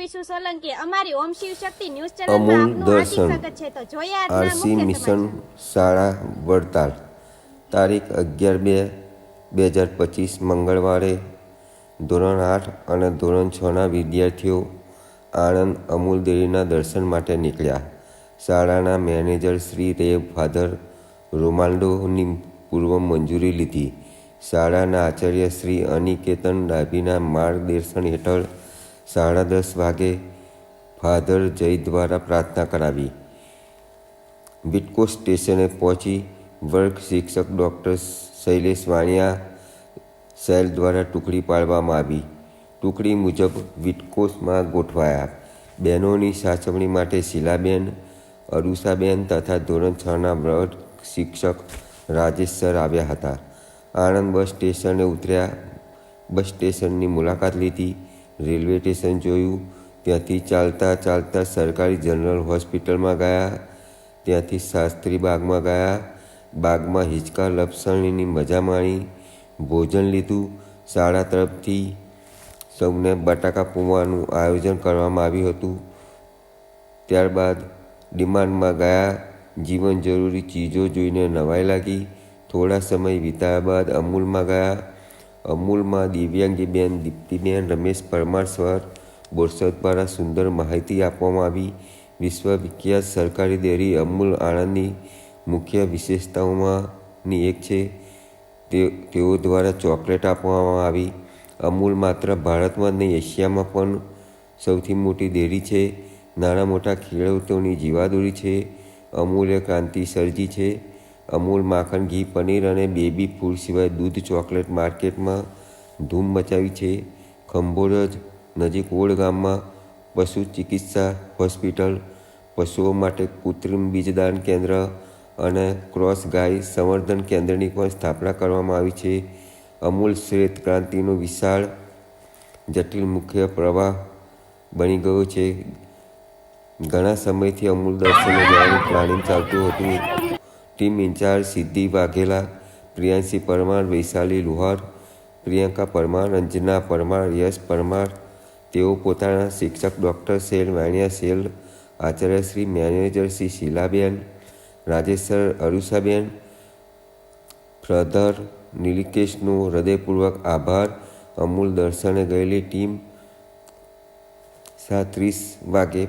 વિશુ સોલંકી અમારી ઓમ શિવ શક્તિ ન્યૂઝ ચેનલમાં અમૂલ આપનું હાર્દિક દર્શન સ્વાગત છે. તો જોઈએ આજના આરસી મુખ્ય મિશન સમાચાર શાળા વડતાલ. તારીખ અગિયાર બે બે હજાર પચીસ મંગળવારે ધોરણ આઠ અને ધોરણ છના વિદ્યાર્થીઓ આણંદ અમૂલ ડેરીના દર્શન માટે નીકળ્યા. શાળાના મેનેજર શ્રી રેવ ફાધર રોમાલ્ડોની પૂર્વ મંજૂરી લીધી. શાળાના આચાર્ય શ્રી અનિકેતન ડાભીના માર્ગદર્શન હેઠળ સાડા દસ વાગે ફાધર જય દ્વારા પ્રાર્થના કરાવી. વિટકો સ્ટેશને પહોંચી વર્ગ શિક્ષક ડૉક્ટર શૈલેષ વાણિયા સેલ દ્વારા ટુકડી પાડવામાં આવી. ટુકડી મુજબ વિટકોસમાં ગોઠવાયા. બહેનોની સાચવણી માટે શીલાબેન, અરુષાબેન તથા ધોરણ છના વર્ગ શિક્ષક રાજેશ સર આવ્યા હતા. આણંદ બસ સ્ટેશને ઉતર્યા. બસ સ્ટેશનની મુલાકાત લીધી. રેલવે સ્ટેશન જોયું. ત્યાંથી ચાલતા ચાલતા સરકારી જનરલ હોસ્પિટલમાં ગયા. ત્યાંથી શાસ્ત્રી બાગમાં ગયા. બાગમાં હિંચકા લપસણીની મજા માણી. ભોજન લીધું. શાળા તરફથી સૌને બટાકા પૂવાનું આયોજન કરવામાં આવ્યું હતું. ત્યારબાદ ડિમાન્ડમાં ગયા. જીવન જરૂરી ચીજો જોઈને નવાઈ લાગી. થોડા સમય વિતાયા બાદ અમૂલમાં ગયા. અમૂલમાં દિવ્યાંગીબેન દીપ્તિબેન, રમેશ પરમાર સ્વર બોરસદ દ્વારા સુંદર માહિતી આપવામાં આવી. વિશ્વવિખ્યાત સરકારી ડેરી અમૂલ આણંદની મુખ્ય વિશેષતાઓમાંની એક છે. તેઓ દ્વારા ચોકલેટ આપવામાં આવી. અમૂલ માત્ર ભારતમાં નહીં, એશિયામાં પણ સૌથી મોટી ડેરી છે. નાના મોટા ખેડૂતોની જીવાદોરી છે. અમૂલ્ય ક્રાંતિ સર્જી છે. અમૂલ માખણ, ઘી, પનીર અને બેબી ફૂડ સિવાય દૂધ ચોકલેટ માર્કેટમાં ધૂમ મચાવી છે. ખંભોરજ નજીક ઓડ ગામમાં પશુ ચિકિત્સા હોસ્પિટલ, પશુઓ માટે કૃત્રિમ બીજદાન કેન્દ્ર અને ક્રોસ ગાય સંવર્ધન કેન્દ્રની પણ સ્થાપના કરવામાં આવી છે. અમૂલ શ્વેત ક્રાંતિનો વિશાળ, જટિલ મુખ્ય પ્રવાહ બની ગયો છે. ઘણા સમયથી અમૂલ દર્શને જવાનું પ્લાનિંગ ચાલતું હતું. ટીમ ઇન્ચાર્જ સિદ્ધિ વાઘેલા, પ્રિયાંશી પરમાર, વૈશાલી લુહાર, પ્રિયંકા પરમાર, અંજના પરમાર, યશ પરમાર, તેઓ પોતાના શિક્ષક ડૉક્ટર સેલ, વાણિયા cell, Acharya Shri, manager Shri Shilaben Rajesh sir Arushaben father નિલિકેશનો હૃદયપૂર્વક આભાર, અમૂલ દર્શને ગયેલી ટીમ સાત ત્રીસ વાગે